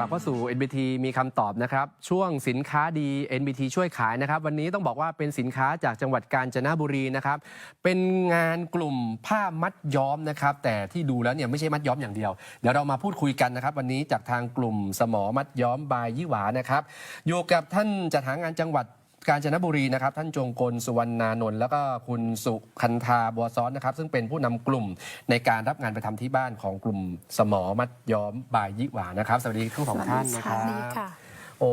กลับเข้าสู่ NBT มีคำตอบนะครับ ช่วงสินค้าดี NBT ช่วยขายนะครับ วันนี้ต้องบอกว่าเป็นสินค้าจากจังหวัดกาญจนบุรีนะครับ เป็นงานกลุ่มผ้ามัดย้อมนะครับ แต่ที่ดูแล้วเนี่ยไม่ใช่มัดย้อมอย่างเดียว เดี๋ยวเรามาพูดคุยกันนะครับ วันนี้จากทางกลุ่มสมอมัดย้อมบายยี่หวานะครับ อยู่กับท่านจัดหางานจังหวัด กาญจนบุรีนะครับท่านจงกลสุวรรณานนท์แล้วก็คุณสุคันธาบัวซ้อนนะครับ ซึ่งเป็นผู้นำกลุ่มในการรับงานไปทำที่บ้านของกลุ่มสมอมัดย้อมบายยิหวานะครับ สวัสดีทั้งสองท่านนะคสรัวับสดีค่ะโอ้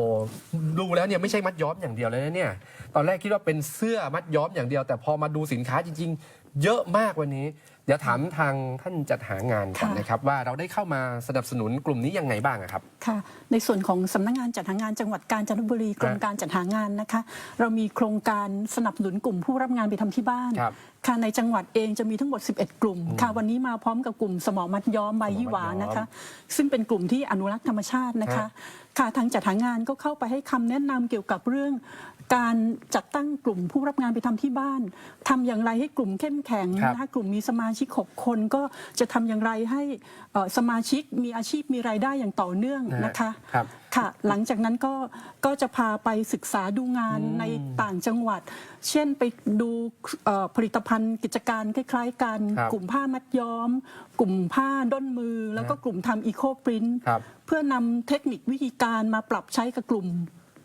ดูแล้วเนี่ยไม่ใช่มัดย้อมอย่างเดียวเลยนะเนี่ย ตอนแรกคิดว่าเป็นเสื้อมัดย้อมอย่างเดียว แต่พอมาดูสินค้าจริงๆเยอะมากวันนี้ เดี๋ยวถามทางท่านจัดหางานก่อนค่ะ นะครับว่าเราได้เข้ามาสนับสนุนกลุ่มนี้ยังไงบ้างอะครับ ค่ะในส่วนของสำนักงานจัดหางานจังหวัดกาญจนบุรีกรมการจัดหางานนะคะ เรามีโครงการสนับสนุนกลุ่มผู้รับงานไปทำที่บ้านครับค่ะในจังหวัดเองจะมีทั้งหมด 11 กลุ่มค่ะวันนี้มาพร้อมกับกลุ่มสมอมัดย้อมใบยี่หวานะคะ ซึ่งเป็นกลุ่มที่อนุรักษ์ธรรมชาตินะคะ ค่ะทางจัดหางานก็เข้าไปให้คำแนะนำเกี่ยวกับเรื่อง การจัดตั้งกลุ่มผู้รับงานไปทำที่บ้านทำอย่างไรให้กลุ่มเข้มแข็งครับนะคะกลุ่มมีสมาชิก 6 คนก็จะทำอย่างไรให้เอ่อสมาชิกมีอาชีพมีรายได้อย่างต่อเนื่องนะคะครับค่ะ หลังจากนั้นก็ก็จะพาไปศึกษาดูงานในต่างจังหวัด เช่นไปดูเอ่อผลิตภัณฑ์กิจการคล้ายๆกันครับกลุ่มผ้ามัดย้อม กลุ่มผ้าด้นมือ แล้วก็กลุ่มทำอีโคปรินครับเพื่อนำเทคนิควิธีการมาปรับใช้กับกลุ่ม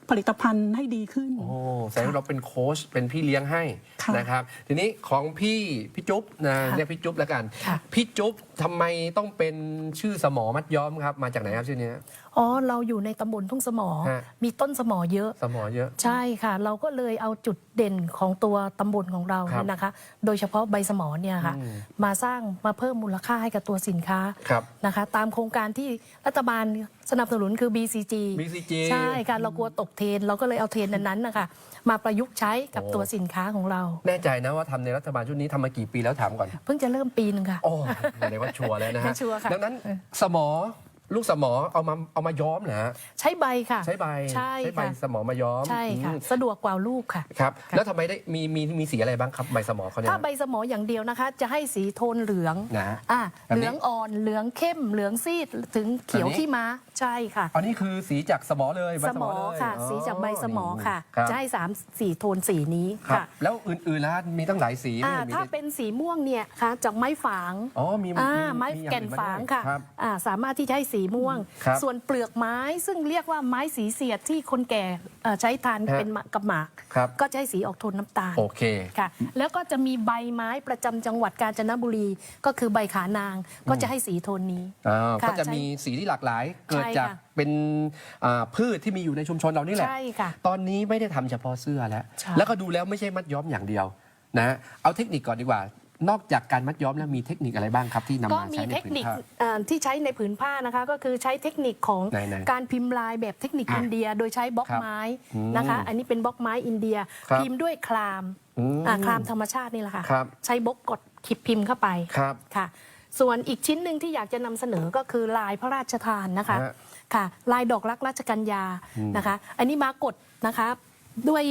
ผลิตภัณฑ์ให้ดีขึ้น โอ้แสดงว่าเราเป็นโค้ชเป็นพี่เลี้ยงให้ค่ะนะครับ ทีนี้ของพี่พี่จุ๊บนะค่ะเรียกพี่จุ๊บแล้วกัน ค่ะ พี่จุ๊บทำไมต้องเป็นชื่อสมอมัดย้อมครับ มาจากไหนครับชื่อเนี้ย อ๋อเราอยู่ในตำบลทุ่งสมอ ฮะ มีต้นสมอเยอะ สมอเยอะ ใช่ค่ะ เราก็เลยเอาจุดเด่นของตัวตำบลของเราครับ เนี่ยนะคะ โดยเฉพาะใบสมอเนี่ยค่ะ อืมมาสร้างมาเพิ่มมูลค่าให้กับตัวสินค้าครับ นะคะ ตามโครงการที่รัฐบาลสนับสนุนคือ BCG BCG ใช่ค่ะ เรากลัวตกเทรนเราก็เลยเอาเทรนนั้นๆนะคะมาประยุกต์ใช้กับโอ้ ตัวสินค้าของเรา แน่ใจนะว่าทำในรัฐบาลชุดนี้ทำมากี่ปีแล้วถามก่อน เพิ่งจะเริ่มปีหนึ่งค่ะ โอ้แสดงว่าชัวร์แล้วนะฮะชัวร์ค่ะดังนั้นสมอ ลูกสมอเอามาเอามาย้อมเหรอฮะใช้ใบค่ะ ใช้ใบใช่ใบค่ะ สมอมาย้อมใช่ค่ะ อืมสะดวกกว่าลูกค่ะ ครับค่ะแล้วทำไมได้มีมีมีสีอะไรบ้างครับใบสมอเขาเนี่ยถ้าใบสมออย่างเดียวนะคะ จะให้สีโทนเหลืองนะอะแบบนี้เหลืองอ่อนเหลืองเข้ม เหลืองซีดถึงเขียวแบบนี้ ขี้ม้าใช่ค่ะ อันนี้คือสีจากสมอเลยใบสมอเลยค่ะ สีจากใบสมอค่ะ ครับจะให้สามสีโทนสีนี้ครับค่ะแล้วอื่นๆแล้วมีตั้งหลายสีอ่าไม่มีถ้าเป็นสีม่วงเนี่ยค่ะจากไม้ฝางอ๋อมีอ่ามีไม้มีอย่แก่นอื่มฝางด้วยค่ะครับ อ่าสามารถที่จะให้สีม่วง ครับส่วนเปลือกไม้ซึ่งเรียกว่าไม้สีเสียดที่คนแก่เอ่อใช้ทานฮะเป็นหมากกับหมาก ครับ ก็จะให้สีออกโทนน้ำตาล โอเค ค่ะแล้วก็จะมีใบไม้ประจำจังหวัดกาญจนบุรี ก็คือใบขานางก็จะให้สีโทนนี้ อ่าค่ะก็จะใช่มีสีที่หลากหลาย เกิดใช่จากค่ะเป็นอ่าพืชที่มีอยู่ในชุมชนเรานี่แหละ ใช่ค่ะตอนนี้ไม่ได้ทำเฉพาะเสื้อแล้ว ใช่ แล้วก็ดูแล้วไม่ใช่มัดย้อมอย่างเดียวนะ เอาเทคนิคก่อนดีกว่า นอกจากการมัดย้อมแล้วมีเทคนิคอะไรบ้างครับที่นำก็มามีใช้ในเทคผืนนิคผ้า เอ่อที่ใช้ในผืนผ้านะคะ ก็คือใช้เทคนิคของไหนๆการพิมพ์ลายแบบเทคนิคอะอินเดีย โดยใช้บล็อกครับไม้อืมนะคะอันนี้เป็นบล็อกไม้อินเดีย ครับ พิมพ์ด้วยคลามอืม อ่าคลามธรรมชาตินี่แหละค่ะครับ ใช้บล็อกกดขีดพิมพ์เข้าไปครับ ค่ะ ส่วนอีกชิ้นหนึ่งที่อยากจะนำเสนอก็คือลายพระราชทานนะคะฮะ ค่ะ ลายดอกรักราชกัญญานะคะ อันนี้มากดนะคะด้วย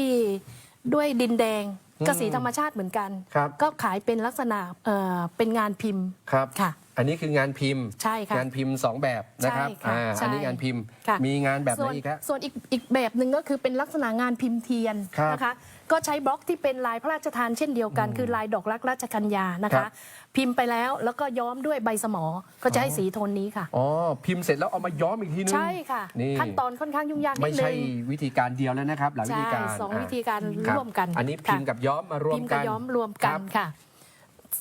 ด้วยดินแดงก็สีธรรมชาติเหมือนกัน ครับก็ขายเป็นลักษณะเอ่อเป็นงานพิมพ์ครับ ค่ะ อันนี้คืองานพิมพ์ ใช่ค่ะงานพิมพ์สองแบบนะครับใช่ค่ะอ่าใช่ อันนี้งานพิมพ์ค่ะมีงานแบบไหส่นวนอีกครับส่วนอีกอีกแบบหนึ่งก็คือเป็นลักษณะงานพิมพ์เทียนครับนะคะ ก็ใช้บล็อกที่เป็นลายพระราชทานเช่นเดียวกัน คือลายดอกรักราชกัญญานะครัคะ บ พิมพ์ไปแล้วแล้วก็ย้อมด้วยใบสมอ ก็จะให้สีโทนนี้ค่ะ อ๋อพิมพ์เสร็จแล้วเอามาย้อมอีกทีนึงใช่ค่ะ นี่ขั้นตอนค่อนข้างยุ่งยากนิไม่ดนึใช่งวิธีการเดียวแล้วนะครับหลายวิใช่ธีการสองะวิธีการคบร่วมกันอันนี้พิมพ์ค่ะกับย้อมมารวมพิมพ์กักับนย้อมรวมกัครันบค่ะ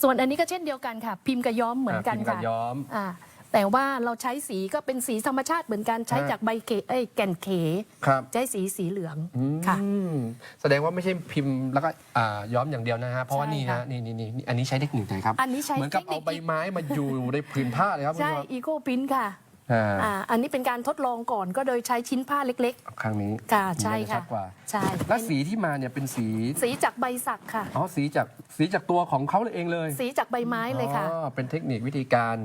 ส่วนอันนี้ก็เช่นเดียวกันค่ะ พิมพ์กับย้อมเหมือนกันพิมพ์กับค่ะย้อม อ่าแต่ว่าเราใช้สีก็เป็นสีธรรมชาติเหมือนกันใช้ฮะจากใบเขเอ้ยแก่นเขครับใช้สีสีเหลืองอืมค่ะแสดงว่าไม่ใช่พิมพ์แล้วก็อ่าย้อมอย่างเดียวนะฮะ เพราะว่าใช่นี่ค่ะนะนี่นี่นี่อันนี้ใช้เทคนิคไหนครับ อันนี้ใช้เหมือนกับเทคนิเอาคใบไม้มาอยู่ในผืนผ้าเลยครับคุณใช่ผู้ชม อีโคพินค่ะ อ่า อ่าอันนี้เป็นการทดลองก่อนก็โดยใช้ชิ้นผ้าเล็กครั้งนี้ๆ ค่ะใช่น่าจค่ะชัดกว่า ใช่แล้วสีที่มาเนี่ยเป็นสีสีจากใบสักค่ะ อ๋อสีจากสีจากตัวของเขาเองเลยสีจากใบไม้เลยค่ะ อ๋อเป็นเทคนิควิธีการ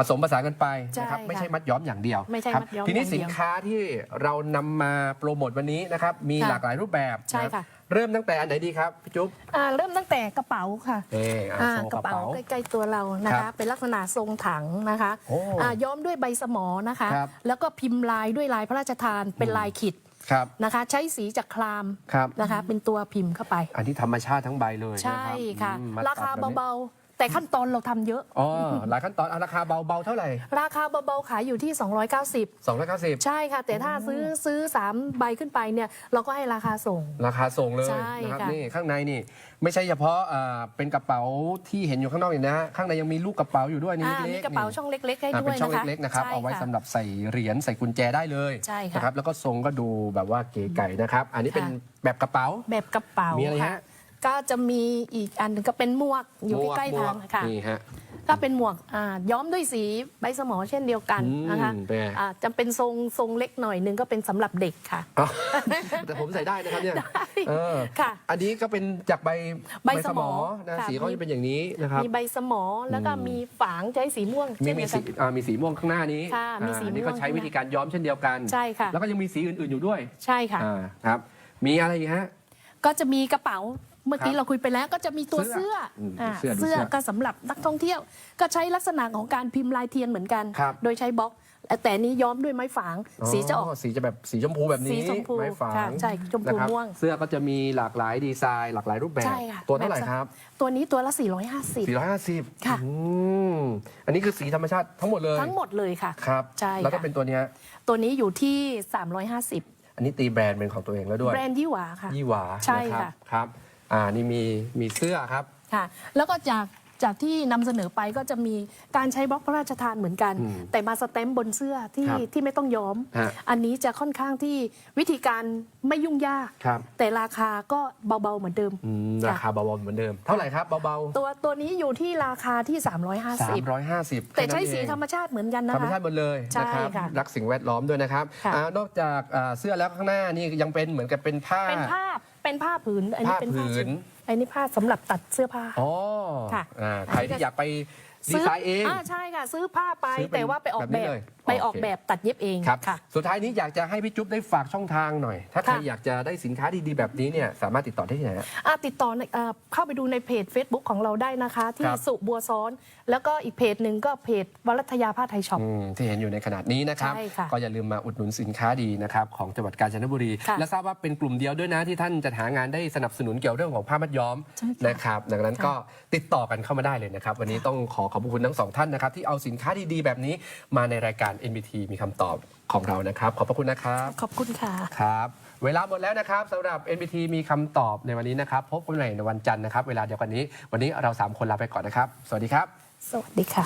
ผสมผสานกันไปนะครับใช่ค่ะไม่ใช่มัดย้อมอย่างเดียวไม่ใช่ครับมัดย้อมทีนี้อย่างเดียวสินค้าที่เรานำมาโปรโมทวันนี้นะครับมีค่ะหลากหลายรูปแบบใช่นรับค่ะ เริ่มตั้งแต่อันไหนดีครับพี่จุ๊บอ่าเริ่มตั้งแต่กระเป๋าค่ะเอออะอ่าโชว์กกระระเป๋า เป๋าใกล้ๆตัวเรานะครัคะ บเป็นลักษณะทรงถังนะคะโอ้อ่าย้อมด้วยใบสมอนะคะ ครับ แล้วก็พิมพ์ลายด้วยลายพระราชทานเป็นลายขิดครับนะคะ ใช้สีจากครามครับ นะคะ เป็นตัวพิมพ์เข้าไป อันที่ธรรมชาติทั้งใบเลยใช่นค่ะ อืมมราคาตัดแบบนี้ เบาๆ แต่ขั้นตอนเราทำเยอะ อ๋อหลายขั้นตอนอะราคาเบาเบาเท่าไหร่ราคาเบาๆขายอยู่ที่ 290 290 ใช่ค่ะ แต่ถ้าซื้อซื้อ 3 ใบขึ้นไปเนี่ยเราก็ให้ราคาส่ง ราคาส่งเลยใช่นะครับค่ะ นี่ข้างในนี่ ไม่ใช่เฉพาะอ่าเป็นกระเป๋าที่เห็นอยู่ข้างนอกนี่นะฮะข้างในยังมีลูกกระเป๋าอยู่ด้วยนี่อ่าเล็กๆมีกระเป๋านี่ ช่องเล็ก ๆ ให้อ่าด้เป็วยนช่องนะคะเล็กๆนะครับ ใช่เอาไว้สำหรับใส่เหรียญใส่กุญแจได้เลยใช่ค่ะนะครับแล้วก็ทรงก็ดูแบบว่าเก๋ไก่นะครับ อันนี้เป็นค่ะ แบบกระเป๋า แบบกระเป๋ามีอะไรฮะ ค่ะ ก็จะมีอีกอันหนึงก็เป็นหมวกอยู่หมวกใกล้ๆหมวทากงค่ะ นี่ฮะ ก็เป็นหมวกอ่าย้อมด้วยสีใบสมอเช่นเดียวกันอืมนะคะเป็นไง อ่าจะเป็นทรงทรงเล็กหน่อยหนึงก็เป็นสำหรับเด็กค่ะ อ๋อแต่ผมใส่ได้นะครับเนี่ยได้เออค่ะ อันนี้ก็เป็นจากใบใบสมอนะค่ะสีเขามี จะเป็นอย่างนี้นะครับ มีใบสมอแล้วก็มีฝางใช้สีม่วงมีเช่นมีเดียวสีกันอ่ามีสีม่วงข้างหน้านี้ค่ะมีสีอ่าอันนี้ม่วก็งใช้วิธีการย้อมเช่นเดียวกันใช่ค่ะ แล้วก็ยังมีสีอื่นๆอยู่ด้วยใช่ค่ะ อ่าครับ มีอะไรอีกฮะ ก็จะมีกระเป๋า เมื่อกี้ครับเราคุยไปแล้วก็จะมีตัวเสื้เสื้อออืมอ่าเสื้อดูเสื้เสื้ออก็สำหรับนักท่องเที่ยว ก็ใช้ลักษณะของการพิมพ์ลายเทียนเหมือนกัน ครับโดยใช้บล็อก แต่นี้ย้อมด้วยไม้ฝาง สีจะออก สีจะแบบสีชมพูแบบนี้สีชมพูไม้ฝาค่ะงใช่ชมพูนะครับม่วง เสื้อก็จะมีหลากหลายดีไซน์ หลากหลายรูปแบบ ใช่ค่ะตัวเท่าไหร่แบบครับ ตัวนี้ตัวละ 450 450ค่ะ อืมอันนี้คือสีธรรมชาติทั้งหมดเลยทั้งหมดเลยค่ะ ครับใช่แล้วก็ค่ะเป็นตัวเนี้ยตัวนี้อยู่ที่ 350 อันนี้ตีแบรนด์เป็นของตัวเองแล้วด้วย แบรนด์ยี่หวาค่ะ ยี่หวาใช่นรับค่ะ ครับ อ่านี่มีมีเสื้อครับ ค่ะ แล้วก็จากจากที่นำเสนอไปก็จะมีการใช้บล็อกพระราชทานเหมือนกัน อืมแต่มาสแตมป์บนเสื้อที่ครับที่ไม่ต้องย้อม ฮะ อันนี้จะค่อนข้างที่วิธีการไม่ยุ่งยาก ครับแต่ราคาก็เบาๆเหมือนเดิม อืมค่ะราคาเบาๆเหมือนเดิม เท่าไหร่ครับเบาตัวตัวนี้อยู่ที่ราคาที่ ๆ350 350แต่ใช้ค่นั้นสีเองธรรมชาติเหมือนกันนะธรรมคะ ชาติหมดเลยใช่นะครับค่ะรักสิ่งแวดล้อมด้วยนะครับค่ะ อ่านอกจากอ่าเสื้อแล้วข้างหน้านี่ยังเป็นเหมือนกับเป็นผ้า เป็นผ้า เป็นผ้าผืนอันนี้ผ้าเป็นผ้าผืชิ้นนอันนี้ผ้าสำหรับตัดเสื้อผ้า อ๋อค่ะ อ่าใครที่อยากไปดีไซน์เอง อ่าใช่ค่ะ ซื้อผ้าไปซื้อเป็นแต่ว่าไปออกแบบนี้แบบเลยไปออกโอเคแบบตัดเย็บเองครับค่ะ สุดท้ายนี้อยากจะให้พี่จุ๊บได้ฝากช่องทางหน่อย ถ้าใครค่ะ อยากจะได้สินค้าดีๆแบบนี้เนี่ยสามารถติดต่อได้ที่ไหนฮะ อ่าติดต่อในอ่าเข้าไปดูในเพจ Facebook ของเราได้นะคะ ที่ครับ สุบัวซ้อน แล้วก็อีกเพจหนึ่งก็เพจวรัตยาผ้าไทยช็อป อืมที่เห็นอยู่ในขนาดนี้นะครับ ใช่ค่ะก็อย่าลืมมาอุดหนุนสินค้าดีนะครับของจังหวัดกาญจนบุรี ค่ะและทราบว่าเป็นกลุ่มเดียวด้วยนะที่ท่านจะหางานได้สนับสนุนเกี่ยวเรื่องของผ้ามัดย้อมใช่ค่ะ นะครับดังนั้นก็ติดต่อกันเข้ามาได้เลยนะครับ วันนี้ต้องขอขอบคุณทั้งสองท่านนะครับที่เอาสินค้าดีๆแบบนี้มาในรายการ NBT มีคำตอบของเรานะครับ ขอบพระคุณนะครับ ขอบคุณค่ะ ครับ เวลาหมดแล้วนะครับสำหรับ NBT มีคำตอบในวันนี้นะครับ พบกันใหม่ในวันจันทร์นะครับ เวลาเดียวกันนี้ วันนี้เราสามคนลาไปก่อนนะครับ สวัสดีครับ สวัสดีค่ะ